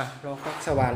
อะรอฟักสว่าน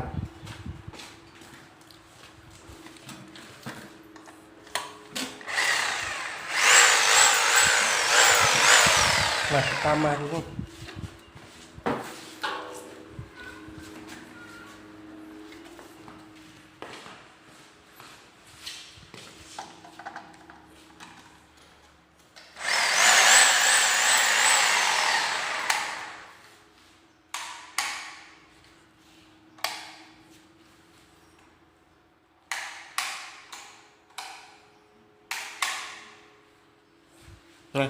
มา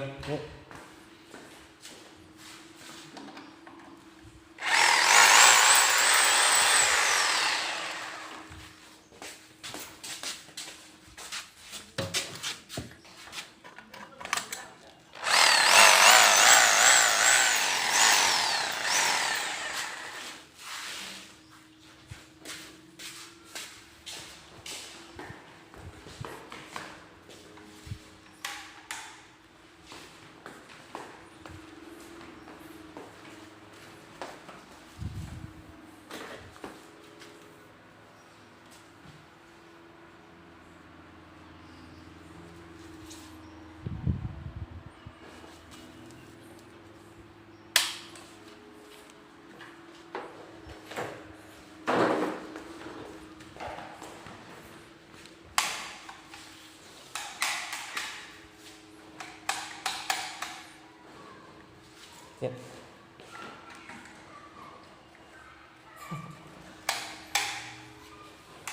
ตามมาทุกคนมานี่เ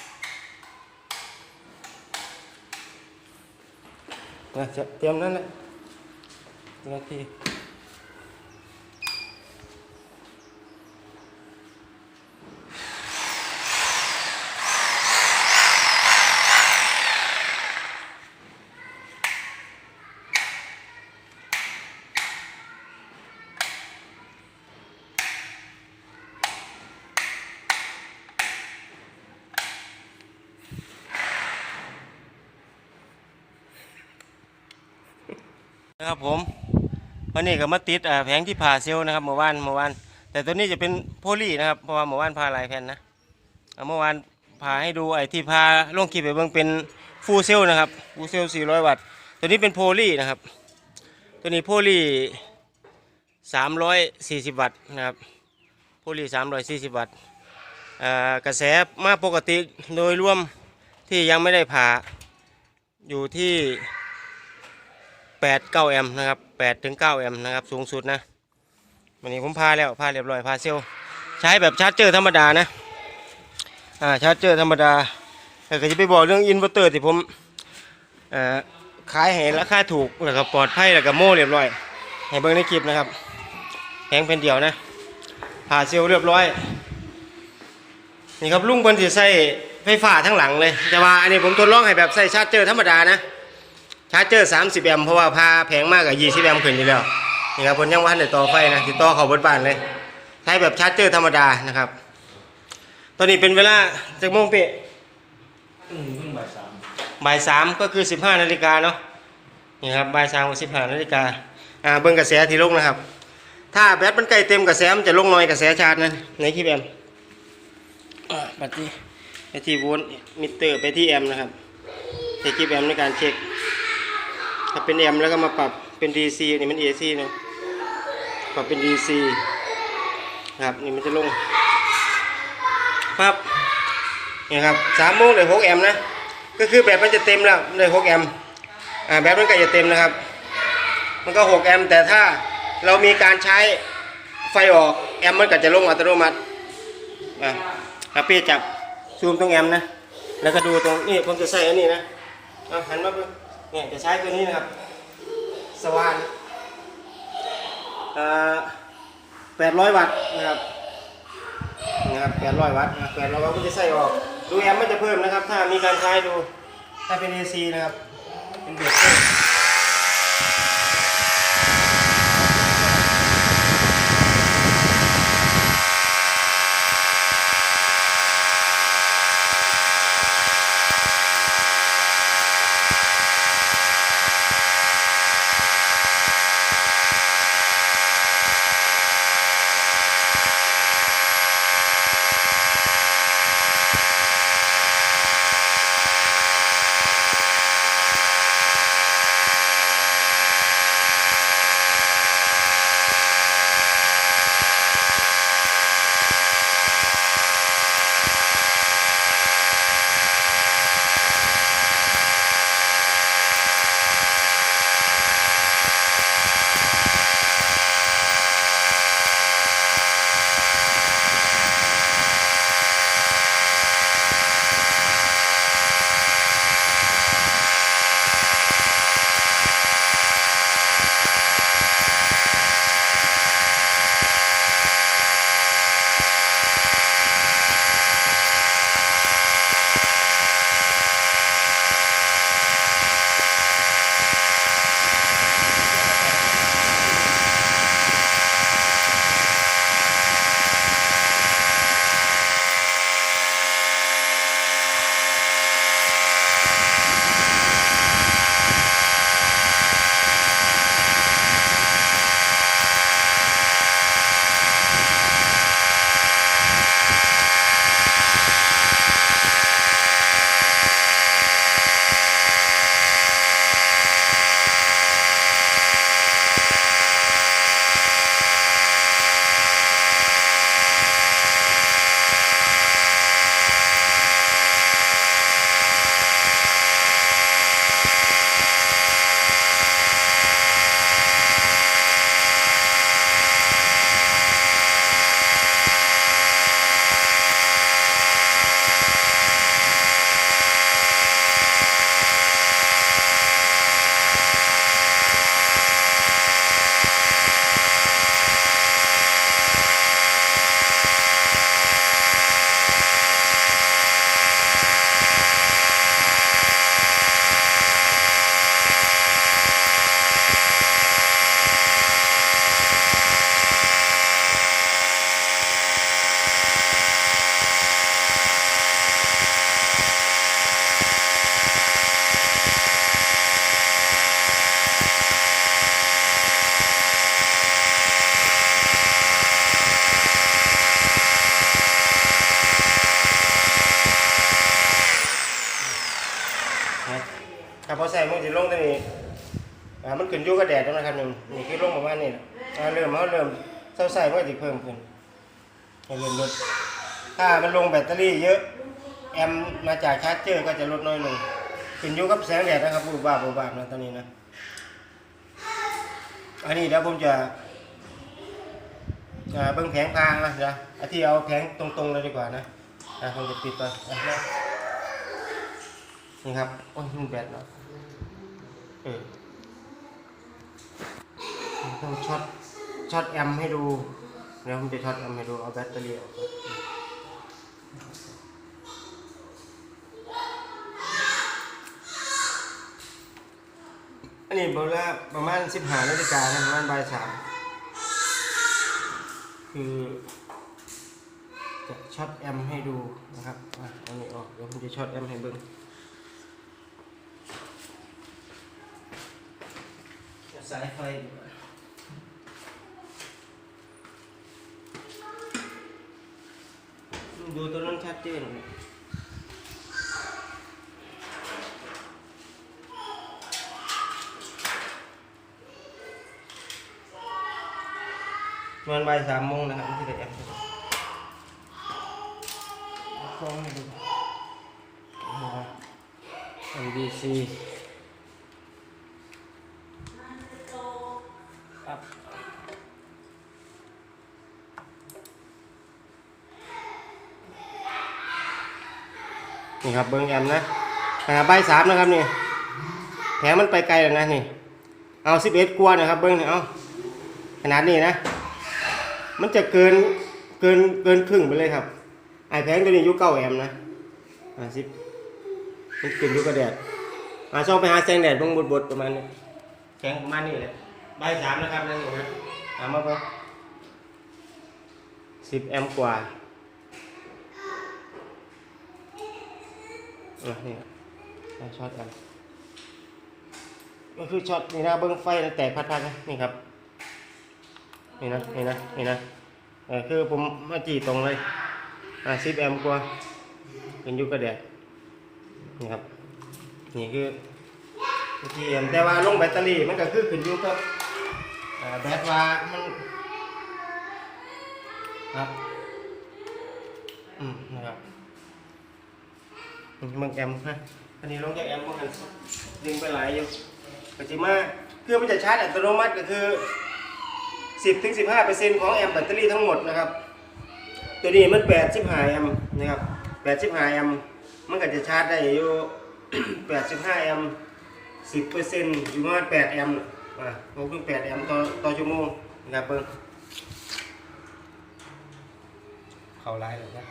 นี่ยนะจะเตรียมนั่นแหละนาที นะครับผม วันนี้ก็มาติดแผงที่ผ่าเซลล์นะครับเมื่อวานเมื่อวานแต่ตัวนี้จะเป็นโพลีนะครับเพราะว่าเมื่อวานพาหลายแผ่นนะเมื่อวานพาให้ดูไอ้ที่พาลงคลิปไปเบิ่งเป็นฟูเซลล์นะครับฟูเซลล์400 วัตต์ ตัวนี้เป็นโพลีนะครับ ตัวนี้โพลี340 วัตต์นะครับโพลี340 วัตต์กระแสมาปกติโดยรวมที่ยังไม่ได้ผ่าอยู่ที่8 9แอมป์นะครับ 8ถึง9แอมป์นะครับสูงสุดนะวันนี้ผมพาแล้วพาเรียบร้อยพาเซลใช้แบบชาร์จเจอร์ธรรมดานะอ่าชาร์จเจอร์ธรรมดาแต่ก็จะไปบอกเรื่องอินเวอร์เตอร์ที่ผมเอ่อขายให้ราคาถูกแล้วก็ปลอดภัยแล้วก็โม่เรียบร้อยให้เบิ่งในคลิปนะครับแพงเป็นเดียวนะพาเซลลเรียบร้อยนี่ครับลุงเพิ่นสิใส่ไฟฟ้าทั้งหลังเลย แต่ว่าอันนี้ผมทดลองให้แบบใส่ชาร์จเจอร์ธรรมดานะ ชาร์จเจอร์30แอมป์เพราะว่าพาแพงมากกับ20แอมป์ขึ้นอยู่แล้วนี่ครับผมยังว่าทันได้ต่อไฟนะติดต่อเขาเบดบ้านเลยใช้แบบชาร์จเจอร์ธรรมดานะครับ ตอนนี้เป็นเวลาจากโมงเป๊ะอืมเพิ่งบ่ายสามบ่ายสามก็คือ 15นาฬิกาเนาะนี่ครับบ่ายสามกับ15นาฬิกาอ่าเบิ่งกระแสที่ลงนะครับ ถ้าแบตมันใกล้เต็มกระแสมันจะลงน้อยกระแสชาร์จนะในคลิปแอมป์อ่าบัตรที่ไปที่โวลต์มิเตอร์ไปที่แอมป์นะครับใช้คลิปแอมป์ในการเช็ค ถ้าเป็น M แล้วก็มาปรับเป็น DC นี่มัน AC เนาะปรับเป็น DC ครับนี่มันจะลงปั๊บนี่ครับสามโมงเลยหกแอมนะก็คือแบบมันจะเต็มแล้วเลยหกแอมอ่าแบบมันก็จะเต็มนะครับ มันก็หกแอมแต่ถ้าเรามีการใช้ไฟออกแอมมันก็จะลงอัตโนมัติอ่าครับพี่จับซูมตรงแอมนะแล้วก็ดูตรงนี่ผมจะใส่อันนี้นะเอาหันมาเบิ่ เนี่ยจะใช้ตัวนี้นะครับ สว่านแปดร้อยวัตต์นะครับนะครับแปดร้อยวัตต์แปดร้อยวัตต์ก็จะใส่ออก ดูแอมป์มันจะเพิ่มนะครับ ถ้ามีการใช้ดู ถ้าเป็น AC นะครับ เป็นเบรกเพิ่ม ถ้ามันลงแบตเตอรี่เยอะ แอมมาจากชาร์จเจอร์ก็จะลดน้อยลงขึ้นอยู่กับแสงแดดนะครับบูบาบบูบาบนะตอนนี้นะ อันนี้เดี๋ยวผมจะอ่าเบิ้งแผงพางนะเดี๋ยวที่เอาแผงตรงๆเลยดีกว่านะอ่าผมจะปิดไปนะนี่ครับ โอ้ยมันแบตเนาะเออต้องช็อตช็อตแอมให้ดูเดี๋ยวผมจะช็อตแอมให้ดูเอาแบตเตอรี่ออก อนอันนี้เวลาประมาณสิบห้านาฬิกานะประมาณบ่ายสามคือจะช็อตแอมให้ดูนะครับอะอันนี้ออกเดี๋ยวผมจะช็อตแอมให้เบิ้งสายไฟดูตัวนั้นชัดเจนเลย ประมันบ่ายสามโมงนะครับที่ได้แอมป์ให้ดูฟองให้ดูนะครับ MDC ครับนี่ครับเบิ้งแอมนะอ่าใบสามนะครับนี่แผงมันไปไกลแล้วนะนี่ เอาสิบเอ็ดกว่านะครับเบิ้งนี่เอาขนาดนี้นะ มันจะเกินเกินเกินครึ่งไปเลยครับไอแผงตัวนี้ยุเก้าแอมนะอ่าสิบมันขึ้นยุกระแดดอาช่องไปหาแสงแดดเบงบดบดๆประมาณนี้แสงประมาณนี้เลยใบสามนะครับนั่นเองนะเอามาเบิ่งสิบแอมกว่าอะนี่ช็อตแอมก็คือช็อตนี่นะเบิ้งไฟนแตกพัดๆนะนี่ครับ นี่นะนี่นะนี่นะเออคือผมมาจีตรงเลยอ่าสิบแอมกว่าเป็นยุกระแดดนี่ครับนี่คือวิธีแอมแต่ว่าลงแบตเตอรี่มันก็คือขึ้นอยู่กับอ่าแบตว่ามันครับอืมนะครับมึงแอมป์นะอันนี้ลงจากแอมป์มันดึงไปหลายอยู่ก็จิมาเครื่อมันจะชาร์จอัตโนมัติก็คือ 10ถึง15%ของแอมป์แบตเตอรี่ทั้งหมดนะครับ ตัวนี้มัน85แอมป์นะครับ85แอมป์มันก็จะชาร์จได้อยู่85แอมป์10%อยู่ประมาณ8แอมป์อะ6ถึง8แอมป์ต่อต่อชั่วโมงนะครับเบิ่งเข้าไลน์เลยนะ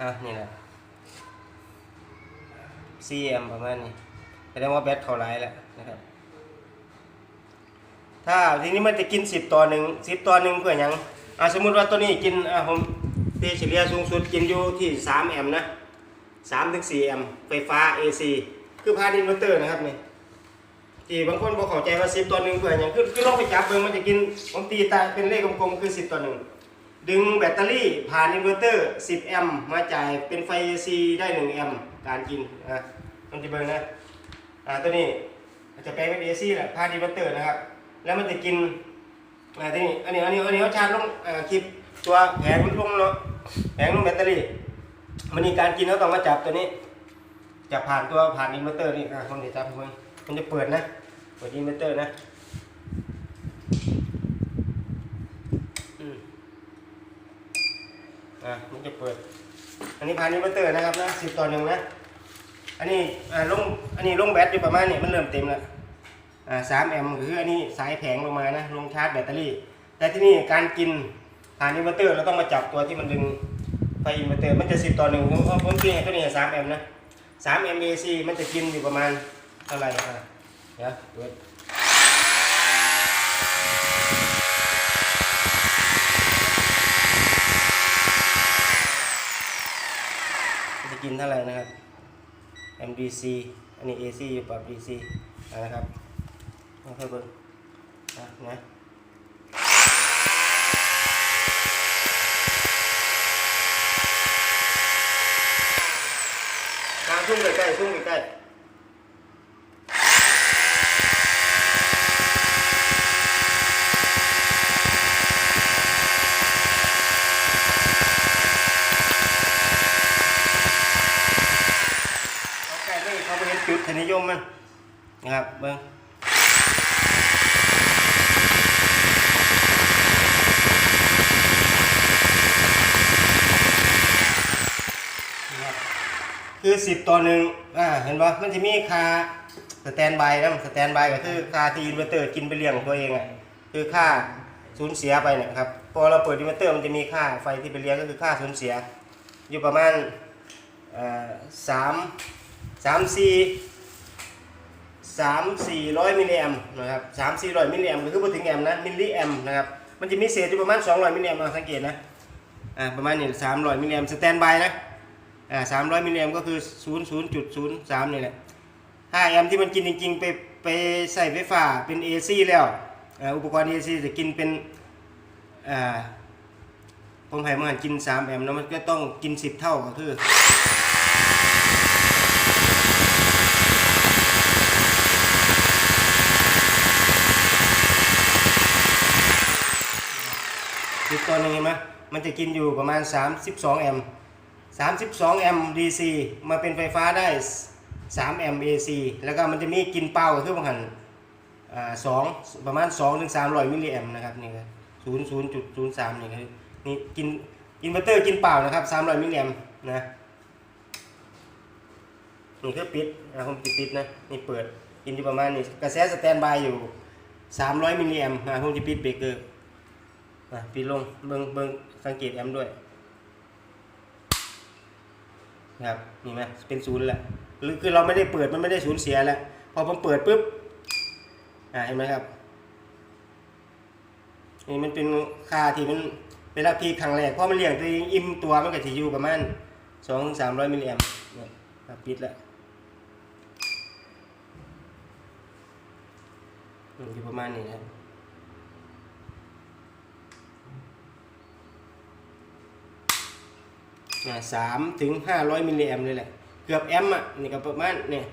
อะนี่แหละ4แอมป์ประมาณนี้แสดงว่าแบตเข้าไลน์แล้วนะครับ ถ้าทีนี้มันจะกินสิบต่อหนึ่งสิบต่อหนึ่งเพื่อยังอ่าสมมุติว่าตัวนี้กินอ่าผมเตเฉลี่ยสูงสุดกินอยู่ที่สามแอมป์นะสามถึงสี่แอมป์ไฟฟ้า AC คือพาดอินเวอร์เตอร์นะครับนี่ที่บางคนบอกเข้าใจว่าสิบต่อหนึ่งเพื่อยังคือคือลองไปจับเบิ่งมันจะกินผมตีตาเป็นเลขกลมๆคือสิบต่อหนึ่งดึงแบตเตอรี่ผ่านอินเวอร์เตอร์สิบแอมป์มาจ่ายเป็นไฟ AC ได้หนึ่งแอมป์การกินอะมันจะเบิ่งนะอ่าตัวนี้จะแปลงเป็น AC แหละผ่านอินเวอร์เตอร์นะครับ แล้วมันจะกินอะไรที่นี่อันนี้อันนี้อันนี้เขาชาร์จลงเอ่อคลิปตัวแผงลงเนาะแผงลงแบตเตอรี่มันมีการกินเขาต้องมาจับตัวนี้จับผ่านตัวผ่านอินเวอร์เตอร์นี่อะคนเดี๋ยวจับให้เพิ่งมันจะเปิดนะเปิดอินเวอร์เตอร์นะอืมอะมันจะเปิด อันนี้ผ่านอินเวอร์เตอร์นะครับนะสิบต่อหนึ่งนะอันนี้อ่าลงอันนี้ลงแบตอยู่ประมาณนี้มันเริ่มเต็มแล้ว สามแอมป์คืออันนี้สายแผงลงมานะลงชาร์จแบตเตอรี่ แต่ที่นี่การกินผ่านอินเวอร์เตอร์เราต้องมาจับตัวที่มันดึงไฟอินเวอร์เตอร์มันจะสิบต่อหนึ่งผมผมผมกินตัวนี้สามแอมป์นะสามแอมป์เอซีมันจะกินอยู่ประมาณเท่าไหร่อะเดี๋ยวดมันจะกินเท่าไหร่นะครับ MDC อันนี้ AC อยู่ปรับ DC นะครับ มาค่อยเบิ่งอะนะอะซุ่มใกล้ๆซุ่มใกล้ จุดทนิยมมันนะครับเบิ้งนะครับคือ สิบต่อหนึ่งอ่าเห็นปะมันจะมีค่าสแตนบายนะสแตนบายก็คือค่าที่อินเวอร์เตอร์กินไปเลี้ยงตัวเองอะคือค่าสูญเสียไปเนี่ยครับพอเราเปิดอินเวอร์เตอร์มันจะมีค่าไฟที่ไปเลี้ยงก็คือค่าสูญเสีย อยู่ประมาณสามสามสี่สามสี่ร้อยมิลลิแอมนะครับสามสี่ร้อยมิลลิแอมก็คือพูดถึงแอมนะมิลลิแอมนะครับมันจะมีเศษอยู่ประมาณสองร้อยมิลลิแอมนะสังเกตนะอ่าประมาณนี้สามร้อยมิลลิแอมสแตนบายนะ อ่าสามร้อยมิลลิแอมก็คือศูนย์ศูนย์จุดศูนย์สามนี่แหละถ้าแอมที่มันกินจริงๆ ไปไปใส่ไฟฟ้าเป็น AC แล้วอ่าอุปกรณ์ AC จะกินเป็นอ่าผมให้มันกิน 3 แอมป์แล้วมันก็ต้องกิน 10 เท่าก็คือสิบตัวหนึงเห็นไหมมันจะกินอยู่ประมาณ 32 แอมป์ 32 แอมป์ DC มาเป็นไฟฟ้าได้ 3 แอมป์ AC แล้วก็มันจะมีกินเป้าคือบางหันอ่าสองประมาณ2ถึง300มิลลิแอมป์นะครับนี่ก็ศูนย์ศูนย์จุดศูนย์สามนี่คือนี่กินอินเวอร์เตอร์กินเปล่านะครับ300มิลลิแอมป์นะนี่คือปิดนะผมปิดปิดนะนี่เปิดกินอยู่ประมาณนี้กระแสสแตนบายอยู่ 300มิลลิแอมป์นะผมจะปิดเบรกเกอร์อะปิดลงเบิงเบิงสังเกตแอมป์ด้วย นะครับนี่ไหมเป็นศูนย์แล้วหรือคือเราไม่ได้เปิดมันไม่ได้สูญเสียแล้วพอผมเปิดปุ๊บอ่าเห็นไหมครับนี่มันเป็นค่าที่มันเวลาพีครั้งแรกเพราะมันเลี้ยงตัวเองอิ่มตัวมันก็จะอยู่ประมาณสองสามร้อยมิลลิแอมป์เนี่ยครับปิดแล้วอยู่ประมาณนี้ครับ สามถึงห้าร้อยมิลลิแอมเลยแหละ เกือบแอมอะนี่ก็ประมาณเนี่ย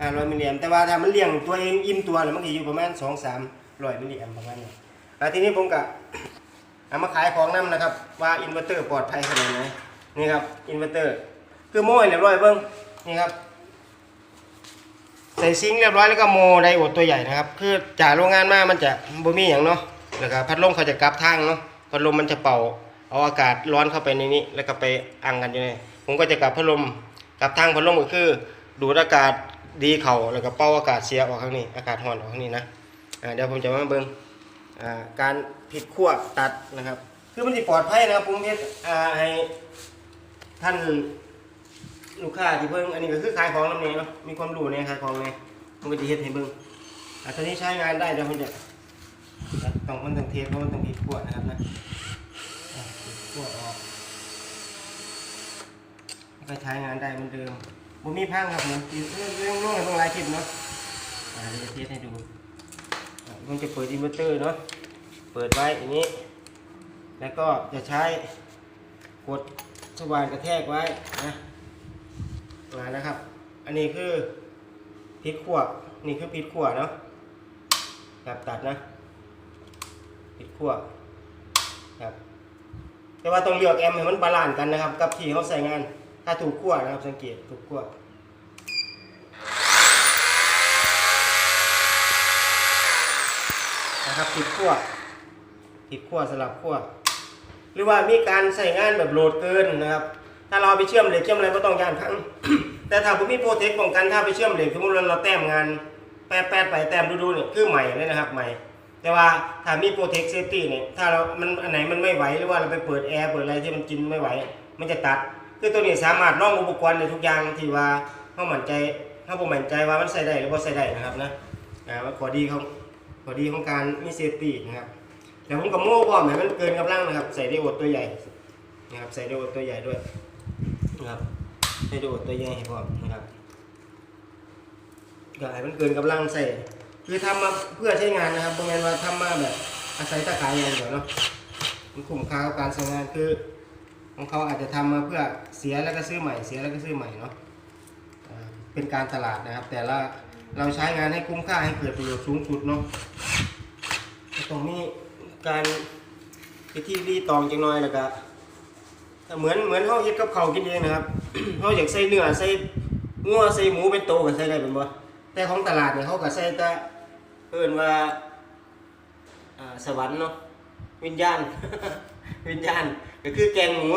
ห้าร้อยมิลลิแอมแต่ว่าถ้ามันเลี้ยงตัวเองอิ่มตัวแล้วมันก็อยู่ประมาณสองสามร้อยมิลลิแอมประมาณนี้แล้วทีนี้ผมก็เอามาขายของน้ำนะครับ ว่าอินเวอร์เตอร์ปลอดภัยขนาดไหนนี่ครับอินเวอร์เตอร์ คือโม่เรียบร้อยเบิ้งนี่ครับใส่ซิงเรียบร้อยแล้วก็โมไดโอดตัวใหญ่นะครับ คือจากโรงงานมามันจะบ่มีอย่างเนาะแล้วก็พัดลมเขาจะกลับทางเนาะพัดลมมันจะเป่า เอาอากาศร้อนเข้าไปในนี้ แล้วก็ไปอังกันอยู่ในผมก็จะกลับพัดลมกลับทางพัดลมก็คือ ดูดอากาศดีเข่าแล้วก็เป่าอากาศเสียออกข้างนี้ อากาศร้อนออกข้างนี้นะเดี๋ยวผมจะมาเบิ่งการผิดขั้วตัดนะครับ คือมันสิปลอดภัยนะครับผมเฮ็ดอ่ให้ท่านลูกค้าที่เพิ่งอันนี้ก็คือขายของลำเนี้เนาะมีความรู้ในขายของเนี่ยมันก็จะเฮ็ดให้เบิ่งอะตอนนี้ใช้งานได้เดี๋ยวมันจะต้องมันต้องเทสเพราะมันต้องผิดขั้วนะครับนะอะผิดขวดออกแล้ว ก็ใช้งานได้เหมือนเดิมบ่มีพังครับผมเรื่องเรื่องเรื่องต้องหลายคลิปเนาะอ่าเดี๋ยวจะเทสให้ดูมันจะเปิดอินเวอร์เตอร์เนาะเปิดไว้อย่างนี้ แล้วก็จะใช้กดสว่านกระแทกไว้นะมานะครับ อันนี้คือพริกขั่วนี่คือพริกขั่วเนาะครับตัดนะพริกขั่วครับแต่ว่าต้องเลือกแอมให้มันบาลานซ์กันนะครับ กับที่เขาใส่งาน ถ้าถูกขั่วนะครับสังเกตถูกขั่วนะครับพริกขั่วพริกขั่วสลับขั่วหรือว่ามีการใส่งานแบบโหลดเกินนะครับ ถ้าเราไปเชื่อมเหล็กเชื่อมอะไรก็ต้องยานพังแต่ถ้าผมมีโปรเทคป้องกันถ้าไปเชื่อมเหล็กสมมติว่าเราแต้มงานแปดแปดไปแต้มดูๆเนี่ยคือใหม่เลยนะครับใหม่ แต่ว่าถ้ามีโปรเทคเซฟตี้เนี่ยถ้าเรา มันอันไหนมันไม่ไหวหรือว่าเราไปเปิดแอร์เปิดอะไรที่มันกินไม่ไหว มันจะตัด คือตัวนี้สามารถรองอุปกรณ์ในทุกอย่างที่ว่าเขามั่นใจเขาบ่มั่นใจว่ามันใส่ได้หรือว่าใส่ได้นะครับนะอ่าว่าข้อดีของข้อดีของการมีเซฟตี้นะครับแต่ผมกับโม่พร้อมให้มันเกินกำลังนะครับ ใส่ไดโอดตัวใหญ่นะครับใส่ไดโอดตัวใหญ่ด้วยนะครับใส่ไดโอดตัวใหญ่ให้พร้อมนะครับก็ให้มันเกินกำลังใส่คือทำมาเพื่อใช้งานนะครับประมาณว่าทำมาแบบอาศัยตะขายอย่างเดียวเนาะมันคุ้มค่ากับการใช้งานคือ ของเขาอาจจะทำมาเพื่อเสียแล้วก็ซื้อใหม่ เสียแล้วก็ซื้อใหม่เนาะเป็นการตลาดนะครับ แต่ละเราใช้งานให้คุ้มค่าให้เกิดประโยชน์สูงสุดเนาะตรงนี้การไปที่รีตองจังน้อยแล้วก็เหมือนเหมือนเขาเฮ็ดกับเขากินเองนะครับเขาอยากใส่เนื้อใส่งัวใส่หมูเป็นโตก็ใส่ได้เป็นบ่แต่ของตลาดเนี่ยเขาก็ใส่แต่เอิ้นว่าอ่าสวรรค์เนาะวิญญาณ วิญญาณก็คือแกงหมู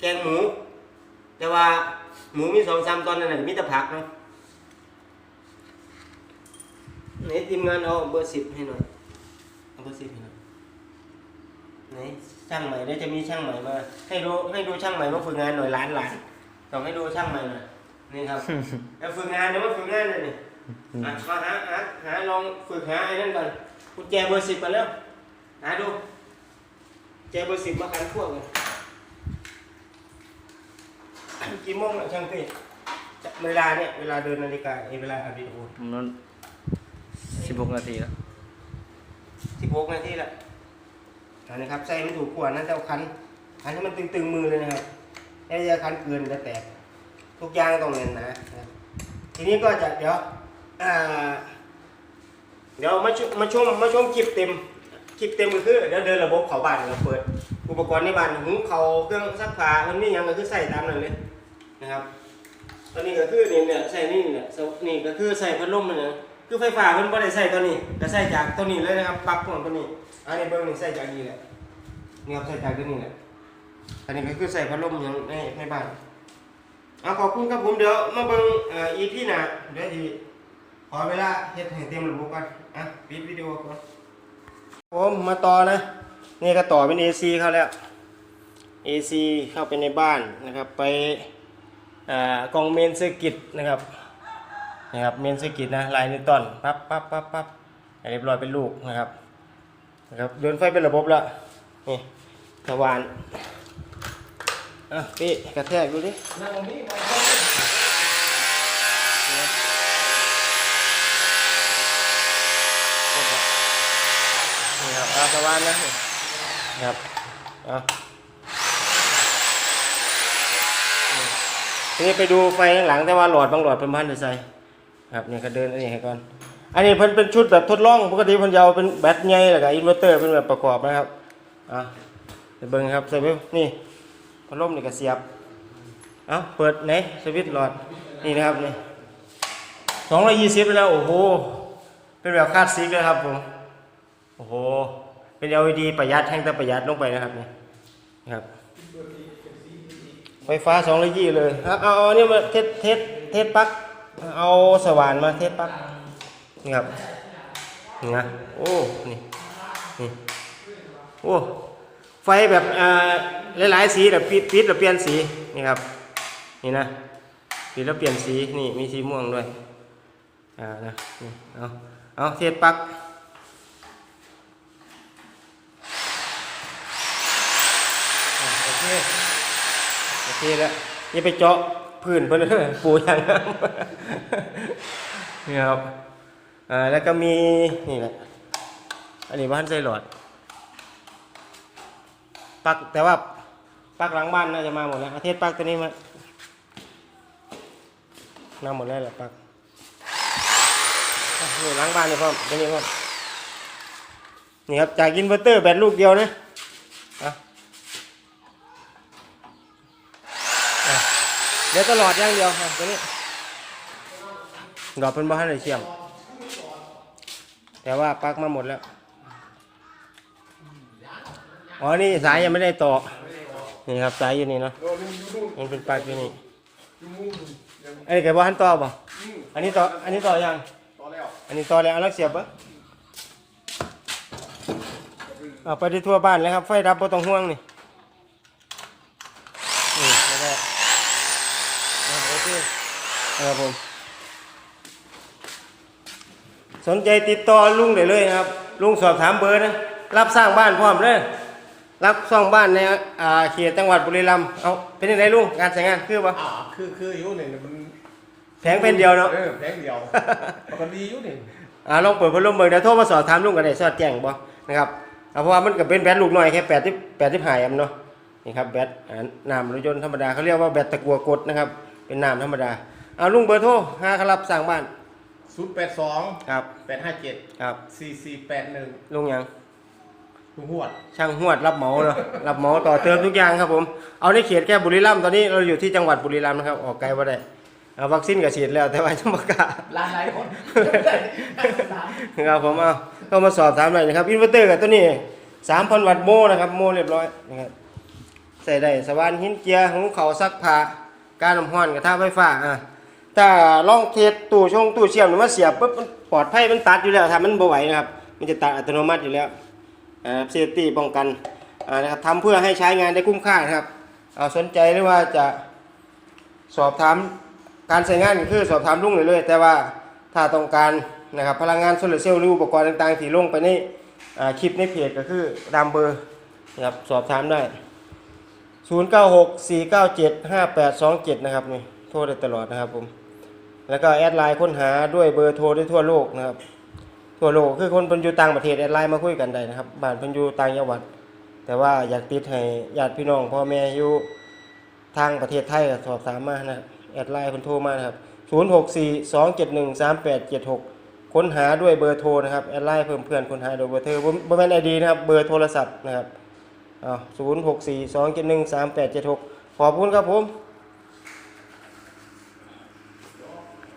แกงหมู แต่ว่าหมูมีสองสามตอนนั่นแหละมีแต่ผักเนาะไหนทีมงานเอาเบอร์สิบให้หน่อยเอาเบอร์สิบให้หน่อยไหนช่างใหม่ได้จะมีช่างใหม่มา ให้ดูให้ดูช่างใหม่มาฝึกงานหน่อยล้านหลานต้องให้ดูช่างใหม่หน่อยนี่ครับแล้วฝึกงานเดี๋ยวมาฝึกงานเลยนี่อะมาหาหาหาลองฝึกหาไอ้นั่นก่อนกุญแจเบอร์สิบมาแล้วหาดู กุญแจเบอร์สิบมากันพวกเลยกี่โมงอะช่างพี่จะเวลาเนี่ยเวลาเดินนาฬิกาเอยเวลาอัดวิดีโอผมนั้นสิบหกนาทีแล้วสิบหกนาทีละอันนี้ครับใส่ไม่ถูกขวดนะแต่ว่าคันคันให้มันตึงๆมือเลยนะครับถ้าจะคันเกินจะแตก ทุกอย่างต้องเน้นนะนะครับทีนี้ก็จะเดี๋ยวอ่าเดี๋ยวมาชมมาชมมาชมคลิปเต็ม คลิปเต็มก็คือเดี๋ยวเดินระบบเขาบ้านเราเปิด อุปกรณ์ในบ้านหุงเขาเครื่องซักผ้ามันนี่ยังก็คือใส่ตามนั้นเลยนะครับ ตอนนี้ก็คือนี่เนี่ยใส่นี่เนี่ยนี่ก็คือใส่พัดลมมันเนี่ยคือไฟฟ้าเพิ่นบ่ได้ใส่ตัวนี้ก็ใส่จากตัวนี้เลยนะครับปลั๊กของตัวนี้ อันนี้เบิ่งนี่ใส่จากนี่แหละนี่ครับใส่จากตัวนี้แหละอันนี้ก็คือใส่พัดลมอย่างในในบ้านเอาขอบคุณครับผมเดี๋ยวมาเบิ่งเอ่อ EP หน้าเดี๋ยวสิขอเวลาเฮ็ดให้เต็มระบบก่อนอะปิดวิดีโอก่อน ผมมาต่อนะนี่ก็ต่อเป็น AC เข้าแล้ว AC เข้าไปในบ้านนะครับไปอ่ากองเมนเซอร์กิตนะครับนะครับเมนเซอร์กิตนะลายนิวตันปั๊บปั๊บปั๊บปั๊บเรียบร้อยเป็นลูกนะครับนะครับเดินไฟเป็นระบบแล้วนี่สว่านอะพี่กระแทกดูดินั่งนี่ นี่ครับ เอาสว่านนะนี่ครับเอาทีนี้ไปดูไฟข้างหลังแต่ว่าหลอดบางหลอดเป็นพันจะใส่ครับนี่ก็เดินอันนี้ให้ก่อนอันนี้เพิ่นเป็นชุดแบบทดลองปกติเพิ่นจะเอาเป็นแบตใหญ่แล้วก็อินเวอร์เตอร์เป็นแบบประกอบนะครับอะเดี๋ยวเบิ่งครับใส่ไปนี่พัดลมนี่ก็เสียบเอาเปิดไหนสวิตช์หลอดนี่นะครับนี่สองร้อยยี่สิบแล้วโอ้โหเป็นแบบคลาสสิกเลยครับผมโอ้โห เป็น LED ประหยัดแห้งแต่ประหยัดลงไปนะครับนี่นะครับไฟฟ้าสองร้อยยี่เลยเอาเอาอันนี้มาเทสเทสเทสปลั๊กเอาสว่านมาเทสปลั๊กนี่ครับนี่นะโอ้นี่นี่โอ้ไฟแบบอ่อหลายๆสีแบบปิดปิดแล้วเปลี่ยนสีนี่ครับนี่นะปิดแล้วเปลี่ยนสีนี่มีสีม่วงด้วยอ่านะนี่เอาเอาเทสปลั๊กอะโอ เคโอเคแล้วอย่าไปเจาะพื้นเพิ่นปูอย่างนั้นนี่ครับอ่าแล้วก็มีนี่แหละอันนี้บ้านใส่หลอดปักแต่ว่าปักหลังบ้านน่าจะมาหมดแล้วอาเทศปักตัวนี้มามาหมดแล้วแหละปักนี่หลังบ้านนี่พ่อตัวนี้พ่อนี่ครับจากอินเวอร์เตอร์แบตลูกเดียวนะอะ เดี๋ยวตลอดอย่างเดียวอะตัวนี้ดอกเป็นบ้านเลยเชื่อมแต่ว่าปลั๊กมาหมดแล้ว อ๋อ นี่สายยังไม่ได้ต่อ นี่ครับสายอยู่นี่เนาะ มันเป็นปลั๊กอยู่นี่อันนี้เกิดว่าหันต่อป่ะอันนี้ต่อ อันนี้ต่อยัง ต่อแล้ว อันนี้ต่อแล้วเอาลักเสียบปะเอาไปที่ทั่วบ้านเลยครับ ไฟดับบ่ต้องห่วงนี่นี่ก็ได้อะโอเค ครับผม สนใจติดต่อลุงได้เลยนะครับ ลุงสอบถามเบอร์นะ รับสร้างบ้านพร้อมเลยรับสร้างบ้านในอ่าเขตจังหวัดบุรีรัมย์เอาเป็นยังไงลุงการใช้งานคือปะอ่าคือคืออยู่นี่มันแผงเป็นเดียวเนาะเออแพงเดียวปกติอยู่นี่อ่าลองเปิดพัดลมเบิ่งเดี๋ยวโทรมาสอบถามลุงกันได้สอดแจ้งบ่นะครับเอาเพราะว่ามันก็เป็นแบตลูกน้อยแค่แปดที่แปดที่หายแอมป์เนาะนี่ครับแบตอ่าน้ำรถยนต์ธรรมดาเขาเรียกว่าแบตตะกัวกดนะครับ เป็นน้ำธรรมดา เอาลุงเบอร์โทรหาเขารับสร้างบ้านศูนย์แปดสองครับแปดห้าเจ็ดครับสี่สี่แปดหนึ่งลุงหยังลุงหวด ช่างหวดรับเหมาเนาะรับเหมาต่อเติมทุกอย่างครับผมเอาในเขตแค่บุรีรัมย์ตอนนี้เราอยู่ที่จังหวัดบุรีรัมย์นะครับออกไกลว่าได้เอาวัคซีนก็ฉีดแล้วแต่ว่ายังบ่กล้าหลายหลายคนครับผมเอาก็มาสอบถามหน่อยนะครับอินเวอร์เตอร์กับตัวนี้3,000วัตต์โมนะครับโมเรียบร้อยนะครับใส่ได้สว่านหินเจียหุงข้าวซักผ้าการน้ำร้อนกระทะไฟฟ้าอะ ถ้าลองเทสตู้ชงตู้เชื่อมหรือว่าเสียบปุ๊บมันปลอดภัยมันตัดอยู่แล้วถ้ามันบ่ไหวนะครับ มันจะตัดอัตโนมัติอยู่แล้วอ่าเซฟตี้ป้องกันนะครับทำเพื่อให้ใช้งานได้คุ้มค่านะครับสนใจหรือว่าจะสอบถามการใช้งานก็คือสอบถามลุงเลยเลยแต่ว่าถ้าต้องการนะครับพลังงานโซลาร์เซลล์หรืออุปกรณ์ต่างๆที่ลงไปในอ่าคลิปในเพจก็คือตามเบอร์นะครับสอบถามได้ 0964975827 นะครับนี่โทรได้ตลอดนะครับผม แล้วก็แอดไลน์ค้นหาด้วยเบอร์โทรได้ทั่วโลกนะครับ ทั่วโลกคือคนเพิ่นอยู่ต่างประเทศแอดไลน์มาคุยกันได้นะครับบ้านเพิ่นอยู่ต่างจังหวัด แต่ว่าอยากติดให้ญาติพี่น้องพ่อแม่อยู่ทางประเทศไทยก็สอบถามมานะครับแอดไลน์เพิ่นโทรมานะครับ0642713876 ค้นหาด้วยเบอร์โทรนะครับแอดไลน์เพิ่มเพื่อนค้นหาโดยเบอร์โทรบ่บ่แม่น ID นะครับเบอร์โทรศัพท์นะครับอ้าว0642713876 ขอบคุณครับผม